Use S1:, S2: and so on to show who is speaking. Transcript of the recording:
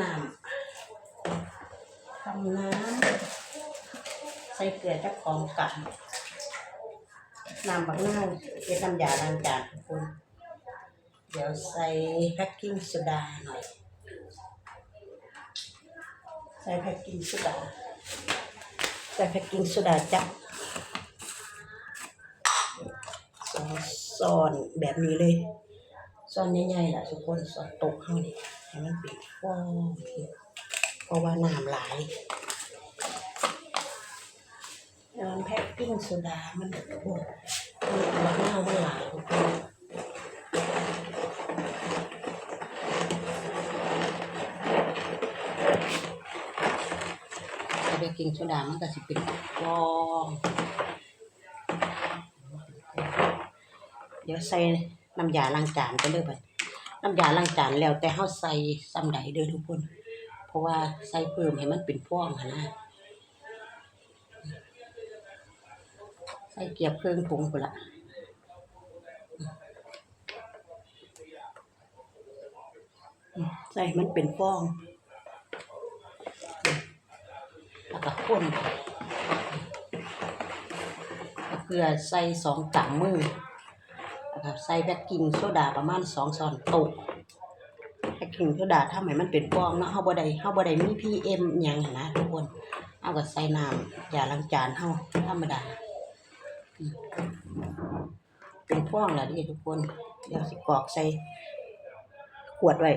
S1: น้ำทำน้ำใส่เกลือจักของกันน้ำบักนาวเฮ็ดน้ำยาล้างจานทุกคนเดี๋ยวใส่แพ็กกิ้งโซดาหน่อย ใส่แพ็กกิ้งโซดาใส่แพ็กกิ้งโซดาจับสองซ้อนแบบนี้เลย ซ้อนใหญ่ๆแหละทุกคนซ้อนตกเข้านี่ให้มันปิดว้าวเพราะว่าน้ำหลายน้ำแพ็กกิ้งโซดา มันโอ้มันมันเน่ามันหลายทุกคนใส่เบกกิ้งโซดา มันก็สิเป็นฟองเดี๋ยวใส่ น้ำยาล้างจานไปเลยบัดน้ำยาล้างจานแล้วแต่เฮาใส่ซ้ำใดเด้อทุกคน เพราะว่าใส่เพิ่มให้มันเป็นฟองหนะใส่เกียบเครื่องปรุงพุ่นละใส่มันเป็นฟองแล้วก็ข้นเกลือใส่สองกำมือ ใส่แบกกิ้งโซดาประมาณสองช้อนโต๊ะแบกกิ้งโซดาถ้าไหมมันเป็นฟองเนาะเฮาบ่ได้เฮาบ่ได้มี PM หยังหั้นนะทุกคนเอาก็ใส่น้ำยาล้างจานเฮาธรรมดาเป็นฟองแล้วเดิทุกคนเดี๋ยวสิกรอกใส่ขวดไว้